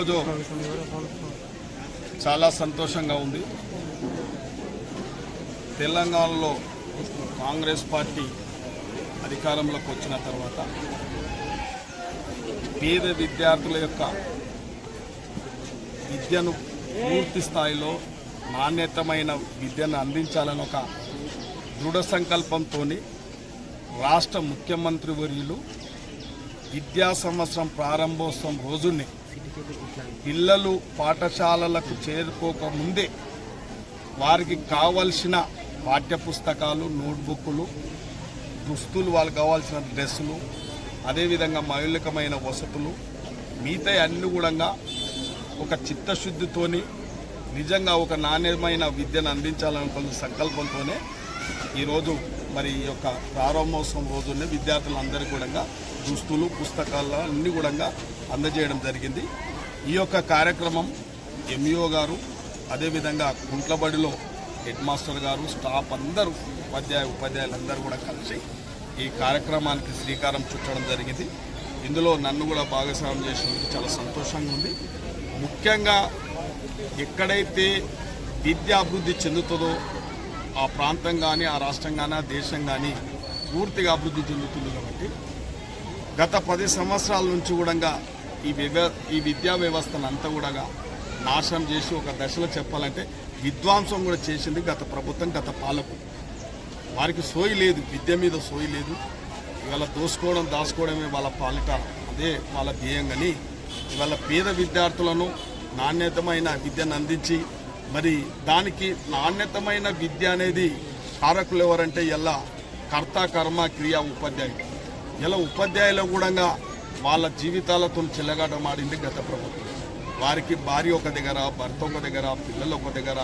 ఈరోజు చాలా సంతోషంగా ఉంది. తెలంగాణలో కాంగ్రెస్ పార్టీ అధికారంలోకి వచ్చిన తర్వాత పేద విద్యార్థుల యొక్క విద్యను పూర్తి స్థాయిలో నాణ్యతమైన విద్యను అందించాలని ఒక దృఢ సంకల్పంతో రాష్ట్ర ముఖ్యమంత్రి వర్యులు విద్యా సంవత్సరం ప్రారంభోత్సవం రోజునే పిల్లలు పాఠశాలలకు చేరుకోకముందే వారికి కావలసిన పాఠ్యపుస్తకాలు నోట్బుక్లు దుస్తులు వాళ్ళకి కావాల్సిన డ్రెస్సులు అదేవిధంగా మౌలికమైన వసతులు మిగతా అన్ని కూడా ఒక చిత్తశుద్ధితోని నిజంగా ఒక నాణ్యమైన విద్యను అందించాలనుకున్న సంకల్పంతోనే ఈరోజు మరి ఈ యొక్క ప్రారంభోత్సవం రోజునే విద్యార్థులందరికీ కూడా దుస్తులు పుస్తకాలు అన్నీ కూడా అందజేయడం జరిగింది. ఈ యొక్క కార్యక్రమం ఎంఈఓ గారు అదేవిధంగా కుంట్లబడిలో హెడ్ మాస్టర్ గారు స్టాఫ్ అందరూ ఉపాధ్యాయ ఉపాధ్యాయులందరూ కూడా కలిసి ఈ కార్యక్రమానికి శ్రీకారం చుట్టడం జరిగింది. ఇందులో నన్ను కూడా భాగస్వామ్యం చేసినందుకు చాలా సంతోషంగా ఉంది. ముఖ్యంగా ఎక్కడైతే విద్య అభివృద్ధి చెందుతుందో ఆ ప్రాంతం కానీ ఆ రాష్ట్రం కానీ ఆ దేశం కానీ పూర్తిగా అభివృద్ధి చెందుతుంది కాబట్టి గత పది సంవత్సరాల నుంచి కూడా ఈ వ్యవ ఈ విద్యా వ్యవస్థను అంతా కూడా నాశనం చేసి ఒక దశలో చెప్పాలంటే విద్వాంసం కూడా చేసింది గత ప్రభుత్వం గత పాలకు వారికి సోయి లేదు విద్య మీద సోయి లేదు. ఇవాళ దోసుకోవడం దాచుకోవడమే వాళ్ళ పాలిట అదే వాళ్ళ ధ్యేయం కానీ ఇవాళ పేద విద్యార్థులను నాణ్యతమైన విద్యను అందించి మరి దానికి నాణ్యతమైన విద్య అనేది కారకులు ఎవరంటే ఎలా? కర్త కర్మ క్రియ ఉపాధ్యాయులు ఇలా ఉపాధ్యాయులు కూడా వాళ్ళ జీవితాలతో చెల్లగాటమాడింది గత ప్రభుత్వం. వారికి భార్య ఒక దగ్గర భర్త ఒక దగ్గర పిల్లలు ఒక దగ్గర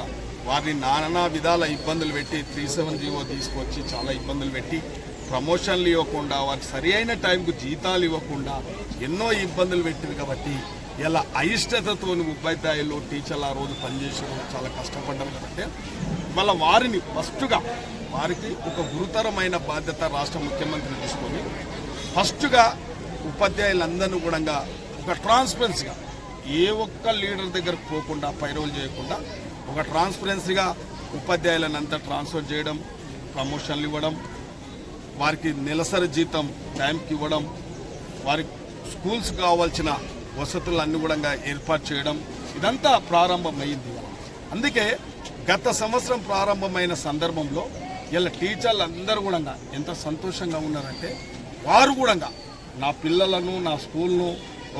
వారిని నానా విధాల ఇబ్బందులు పెట్టి త్రీ సెవెన్ జీవో తీసుకొచ్చి చాలా ఇబ్బందులు పెట్టి ప్రమోషన్లు ఇవ్వకుండా వారికి సరి అయిన టైంకు జీతాలు ఇవ్వకుండా ఎన్నో ఇబ్బందులు పెట్టింది కాబట్టి ఇలా అయిష్టతతో ఉపాధ్యాయులు టీచర్లు ఆ రోజు పనిచేసారు చాలా కష్టపడ్డారు కాబట్టి మళ్ళీ వారిని ఫస్ట్గా వారికి ఒక గురుతరమైన బాధ్యత రాష్ట్ర ముఖ్యమంత్రి తీసుకొని ఫస్ట్గా ఉపాధ్యాయులందరినీ కూడా ఒక ట్రాన్స్పరెన్సీగా ఏ ఒక్క లీడర్ దగ్గరకు పోకుండా పైరోల్ చేయకుండా ఒక ట్రాన్స్పరెన్సీగా ఉపాధ్యాయులను అంతా ట్రాన్స్ఫర్ చేయడం ప్రమోషన్లు ఇవ్వడం వారికి నెలసరి జీతం టైంకి ఇవ్వడం వారి స్కూల్స్ కావాల్సిన వసతులు అనుగుణంగా ఏర్పాటు చేయడం ఇదంతా ప్రారంభమైంది. అందుకే గత సంవత్సరం ప్రారంభమైన సందర్భంలో ఇలా టీచర్లు అందరూ కూడా ఎంత సంతోషంగా ఉన్నారంటే వారు కూడా నా పిల్లలను నా స్కూల్ను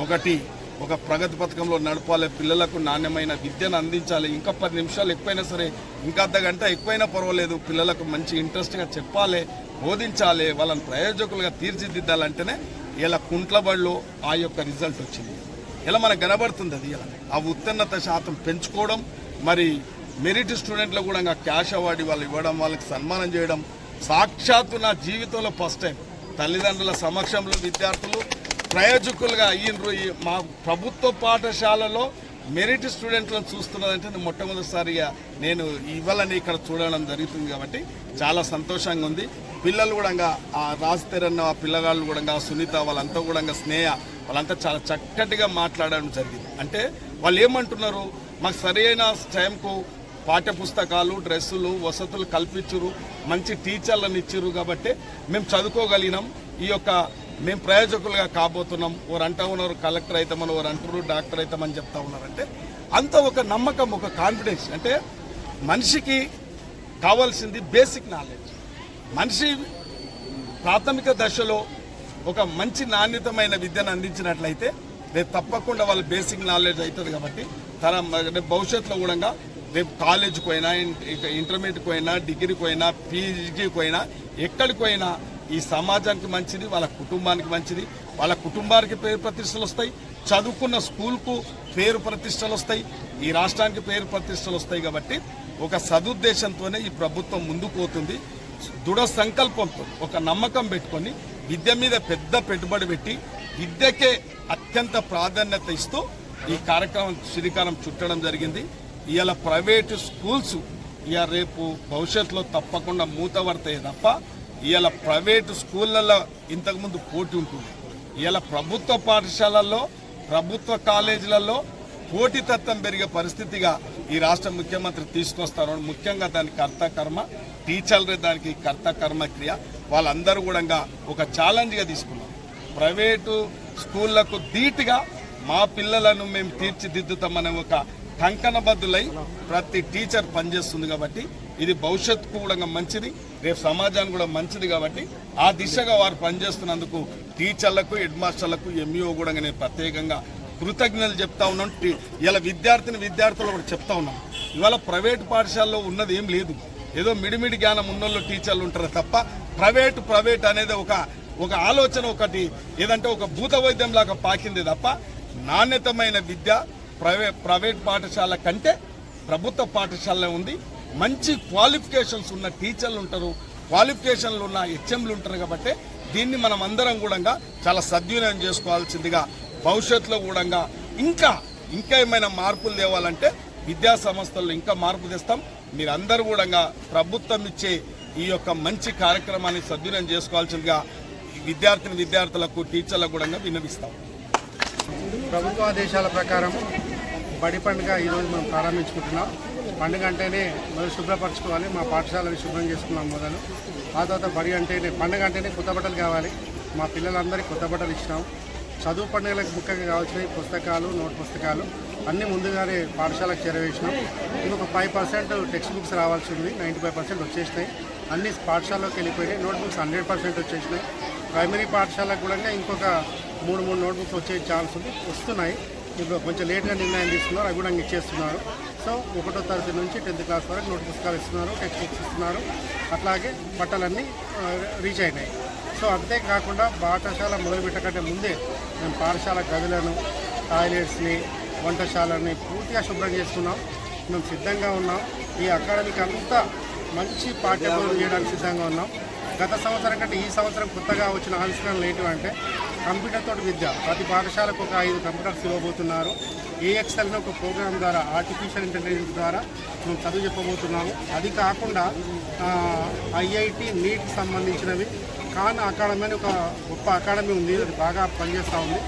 ఒకటి ఒక ప్రగతి పథకంలో నడపాలి పిల్లలకు నాణ్యమైన విద్యను అందించాలి ఇంకా పది నిమిషాలు ఎక్కువైనా సరే ఇంకా అర్ధగంట ఎక్కువైనా పర్వాలేదు పిల్లలకు మంచి ఇంట్రెస్ట్గా చెప్పాలి బోధించాలి వాళ్ళని ప్రయోజకులుగా తీర్చిదిద్దాలంటేనే ఇలా కుంట్లబడిలో ఆ యొక్క రిజల్ట్ వచ్చింది. ఇలా మనకు కనబడుతుంది అది ఇలా. ఆ ఉత్తీర్ణత శాతం పెంచుకోవడం మరి మెరిట్ స్టూడెంట్లకు కూడా క్యాష్ అవార్డు వాళ్ళు ఇవ్వడం వాళ్ళకి సన్మానం చేయడం సాక్షాత్తు నా జీవితంలో ఫస్ట్ టైం. తల్లిదండ్రుల సమక్షంలో విద్యార్థులు ప్రయోజకులుగా అయ్యిండ్రు ఈ మా ప్రభుత్వ పాఠశాలలో మెరిట్ స్టూడెంట్లను చూస్తున్నదంటే మొట్టమొదటిసారిగా నేను ఇవ్వాలని ఇక్కడ చూడడం జరుగుతుంది కాబట్టి చాలా సంతోషంగా ఉంది. పిల్లలు కూడా ఆ రాజతెరన్న పిల్లగాళ్ళు కూడా సునీత వాళ్ళంతా కూడా స్నేహ వాళ్ళంతా చాలా చక్కటిగా మాట్లాడడం జరిగింది. అంటే వాళ్ళు ఏమంటున్నారు? మాకు సరైన టైంకు పాఠ్య పుస్తకాలు డ్రెస్సులు వసతులు కల్పించరు మంచి టీచర్లను ఇచ్చిర్రు కాబట్టి మేము చదువుకోగలిగినాం. ఈ యొక్క మేము ప్రయోజకులుగా కాబోతున్నాం. వారు అంటూ ఉన్నారు కలెక్టర్ అవుతామని వారు అంటారు డాక్టర్ అవుతామని చెప్తా ఉన్నారంటే అంత ఒక నమ్మకం ఒక కాన్ఫిడెన్స్ అంటే మనిషికి కావాల్సింది బేసిక్ నాలెడ్జ్ మనిషి ప్రాథమిక దశలో ఒక మంచి నాణ్యతమైన విద్యను అందించినట్లయితే రేపు తప్పకుండా వాళ్ళ బేసిక్ నాలెడ్జ్ అవుతుంది కాబట్టి తన రేపు భవిష్యత్తులో కూడా రేపు కాలేజీకి పోయినా ఇక ఇంటర్మీడియట్కి పోయినా డిగ్రీకి పోయినా పీజీకి పోయినా ఎక్కడికి పోయినా ఈ సమాజానికి మంచిది వాళ్ళ కుటుంబానికి మంచిది. వాళ్ళ కుటుంబానికి పేరు ప్రతిష్టలు వస్తాయి. చదువుకున్న స్కూల్కు పేరు ప్రతిష్టలు వస్తాయి. ఈ రాష్ట్రానికి పేరు ప్రతిష్టలు వస్తాయి కాబట్టి ఒక సదుద్దేశంతోనే ఈ ప్రభుత్వం ముందుకు పోతుంది. దృఢ సంకల్పంతో ఒక నమ్మకం పెట్టుకొని విద్య మీద పెద్ద పెట్టుబడి పెట్టి విద్యకే అత్యంత ప్రాధాన్యత ఇస్తూ ఈ కార్యక్రమం శ్రీకారం చుట్టడం జరిగింది. ఇవాళ ప్రైవేటు స్కూల్స్ ఇక రేపు భవిష్యత్తులో తప్పకుండా మూతపడతాయి తప్ప ఇవాళ ప్రైవేటు స్కూళ్ళల్లో ఇంతకుముందు పోటీ ఉంటుంది. ఇవాళ ప్రభుత్వ పాఠశాలల్లో ప్రభుత్వ కాలేజీలలో పోటీతత్వం పెరిగే పరిస్థితిగా ఈ రాష్ట్ర ముఖ్యమంత్రి తీసుకొస్తారు ముఖ్యంగా దాని కర్త కర్మ దానికి కర్త కర్మ క్రియ. వాళ్ళందరూ కూడా ఒక ఛాలెంజ్గా తీసుకున్నారు ప్రైవేటు స్కూళ్ళకు ధీటుగా మా పిల్లలను మేము తీర్చిదిద్దుతామనే ఒక కంకణబద్దులై ప్రతి టీచర్ పనిచేస్తుంది కాబట్టి ఇది భవిష్యత్తుకు కూడా మంచిది. రేపు సమాజానికి కూడా మంచిది కాబట్టి ఆ దిశగా వారు పనిచేస్తున్నందుకు టీచర్లకు హెడ్ మాస్టర్లకు ఎంఈఓ కూడా నేను ప్రత్యేకంగా కృతజ్ఞతలు చెప్తా ఉన్నాం. ఇలా విద్యార్థిని విద్యార్థులు కూడా చెప్తా ఉన్నాం. ఇవాళ ప్రైవేట్ పాఠశాలలో ఉన్నది ఏం లేదు. ఏదో మిడిమిడి జ్ఞానం ఉన్నోళ్ళు టీచర్లు ఉంటారు తప్ప ప్రైవేట్ ప్రైవేట్ అనేది ఒక ఒక ఆలోచన ఒకటి ఏదంటే ఒక భూత వైద్యం లాగా పాకింది తప్ప నాణ్యతమైన విద్య ప్రైవేట్ ప్రైవేట్ పాఠశాల కంటే ప్రభుత్వ పాఠశాలలో ఉంది. మంచి క్వాలిఫికేషన్స్ ఉన్న టీచర్లు ఉంటారు. క్వాలిఫికేషన్లు ఉన్న హెచ్ఎంలు ఉంటారు కాబట్టి దీన్ని మనం అందరం కూడా చాలా సద్వినియోగం చేసుకోవాల్సిందిగా భవిష్యత్తులో కూడా ఇంకా ఇంకా ఏమైనా మార్పులు తేవాలంటే విద్యా సంస్థల్లో ఇంకా మార్పు తెస్తాం. మీరందరూ కూడా ప్రభుత్వం ఇచ్చే ఈ యొక్క మంచి కార్యక్రమాన్ని సద్వినియోగం చేసుకోవాల్సిందిగా విద్యార్థిని విద్యార్థులకు టీచర్లకు కూడా విన్నవిస్తాం. ప్రభుత్వ ఆదేశాల ప్రకారం బడి పండుగ ఈరోజు మనం ప్రారంభించుకుంటున్నాం. పండుగ అంటేనే మొదలు శుభ్రపరచుకోవాలి. మా పాఠశాలని శుభ్రం చేసుకున్నాం మొదలు. ఆ తర్వాత బడి అంటేనే పండుగ అంటేనే కొత్త బట్టలు కావాలి. మా పిల్లలందరికీ కొత్త బట్టలు ఇచ్చినాం. చదువు పండుగలకు ముఖ్యంగా కావాల్సినవి పుస్తకాలు నోట్ పుస్తకాలు. అన్నీ ముందుగానే పాఠశాలకు చేరవేసినాం. ఇంకొక ఫైవ్ పర్సెంట్ టెక్స్ట్ బుక్స్ రావాల్సి ఉంది. నైంటీ ఫైవ్ పర్సెంట్ వచ్చేసినాయి. అన్ని పాఠశాలలోకి వెళ్ళిపోయినాయి. నోట్ బుక్స్ హండ్రెడ్ పర్సెంట్ వచ్చేసినాయి. ప్రైమరీ పాఠశాలకు కూడా ఇంకొక మూడు మూడు నోట్బుక్స్ వచ్చే ఛాన్స్ ఉంది. వస్తున్నాయి. ఇప్పుడు కొంచెం లేట్గా నిర్ణయం తీసుకున్నారు. అవి కూడా ఇచ్చేస్తున్నారు. సో ఒకటో తరగతి నుంచి టెన్త్ క్లాస్ వరకు నోట్ పుస్తకాలు ఇస్తున్నారు టెక్స్ట్ బుక్స్ ఇస్తున్నారు. అట్లాగే బట్టలన్నీ రీచ్ అయినాయి. సో అంతేకాకుండా పాఠశాల మొదలుపెట్టకంటే ముందే మేము పాఠశాల గదులను టాయిలెట్స్ని వంటశాలని పూర్తిగా శుభ్రం చేసుకున్నాం. మేము సిద్ధంగా ఉన్నాం. ఈ అకాడమీకి అంతా మంచి పాఠ్యబోధన చేయడానికి సిద్ధంగా ఉన్నాం. గత సంవత్సరం కంటే ఈ సంవత్సరం కొత్తగా వచ్చిన ఆవిష్కరణలు ఏంటంటే కంప్యూటర్ తోటి విద్య. ప్రతి పాఠశాలకు ఒక ఐదు కంప్యూటర్స్ ఇవ్వబోతున్నారు. ఏఎక్స్ఎల్ ఒక ప్రోగ్రామ్ ద్వారా ఆర్టిఫిషియల్ ఇంటెలిజెన్స్ ద్వారా మేము చదువు చెప్పబోతున్నాము. అది కాకుండా ఐఐటి నీట్కి సంబంధించినవి ఖాన్ అకాడమీ అని ఒక గొప్ప అకాడమీ ఉంది అది బాగా పనిచేస్తూ ఉంది.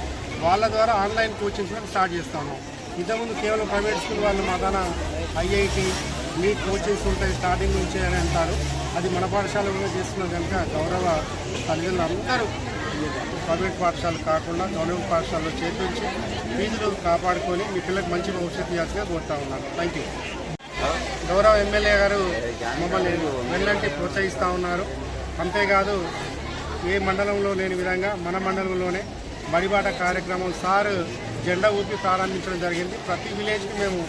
వాళ్ళ ద్వారా ఆన్లైన్ కోచింగ్స్ కూడా స్టార్ట్ చేస్తా ఉన్నాం. ఇంతకుముందు కేవలం ప్రైవేట్ స్కూల్ వాళ్ళు మా దాన ఐఐటి మీ కోచింగ్స్ ఉంటాయి స్టార్టింగ్ నుంచి అని అంటారు. అది మన పాఠశాల కూడా చేస్తున్నాం కనుక గౌరవ తల్లిదండ్రులు అందరూ ప్రైవేట్ పాఠశాలలు కాకుండా గవర్నమెంట్ పాఠశాలలో చేర్పించి ఫీజులు కాపాడుకొని మీ పిల్లలకు మంచి భవిష్యత్తు ఇవ్వాల్సిందిగా కోరుతా ఉన్నాను. థ్యాంక్ యూ గౌరవ ఎమ్మెల్యే గారు మమ్మల్ని వెళ్ళంటే ప్రోత్సహిస్తూ ఉన్నారు. అంతేకాదు ఏ మండలంలో లేని విధంగా మన మండలంలోనే మడిబాట కార్యక్రమం సార్ జెండా ఊపి ప్రారంభించడం జరిగింది. ప్రతి విలేజ్కి మేము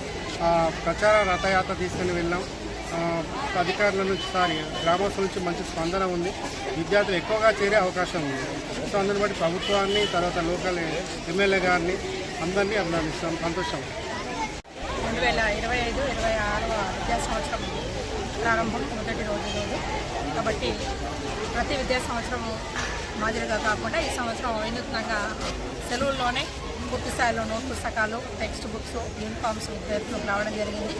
ప్రచార రథయాత్ర తీసుకుని వెళ్ళాం. అధికారుల నుంచి సారీ గ్రామస్తుల నుంచి మంచి స్పందన ఉంది. విద్యార్థులు ఎక్కువగా చేరే అవకాశం ఉంది. సో అందుని బట్టి ప్రభుత్వాన్ని తర్వాత లోకల్ ఎమ్మెల్యే గారిని అందరినీ అభినందిస్తాం. సంతోషం. రెండు వేల ఇరవై ఐదు ఇరవై ఆరవ విద్యా సంవత్సరం ప్రారంభం మొదటి రోజు రోజు. కాబట్టి ప్రతి విద్యా సంవత్సరం మాదిరిగా కాకుండా ఈ సంవత్సరం వినూత్నంగా సెలవుల్లోనే పూర్తి స్థాయిలో నోట్ పుస్తకాలు టెక్స్ట్ బుక్స్ యూనిఫామ్స్ విద్యార్థులకు రావడం జరిగింది.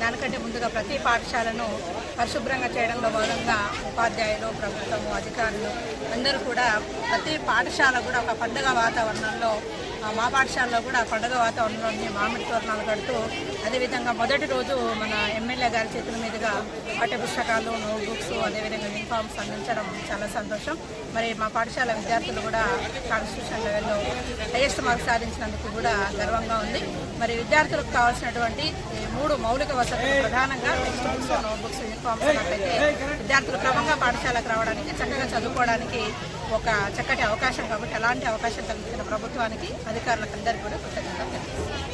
దానికంటే ముందుగా ప్రతి పాఠశాలను పరిశుభ్రంగా చేయడంలో భాగంగా ఉపాధ్యాయులు ప్రభుత్వము అధికారులు అందరూ కూడా ప్రతి పాఠశాల కూడా ఒక పండుగ వాతావరణంలో మా పాఠశాలలో కూడా పండుగ వాతావరణంలోని మామిడి తోరణాలు కడుతూ అదేవిధంగా మొదటి రోజు మన ఎమ్మెల్యే గారి చేతుల మీదుగా పాఠ్య పుస్తకాలు నోట్బుక్స్ అదేవిధంగా యూనిఫామ్స్ అందించడం చాలా సంతోషం. మరి మా పాఠశాల విద్యార్థులు కూడా కాన్స్టిట్యూషన్ లెవెల్లో హైయెస్ట్ మార్క్స్ సాధించినందుకు కూడా గర్వంగా ఉంది. మరి విద్యార్థులకు కావాల్సినటువంటి మూడు మౌలిక వసతులు ప్రధానంగా టెక్స్ట్ బుక్స్ నోట్బుక్స్ యూనిఫామ్స్ ఉన్నట్లయితే విద్యార్థులు క్రమంగా పాఠశాలకు రావడానికి చక్కగా చదువుకోవడానికి ఒక చక్కటి అవకాశం కాబట్టి అలాంటి అవకాశం కల్పించిన ప్రభుత్వానికి అధికారులకు అందరికీ కూడా కృతజ్ఞతలు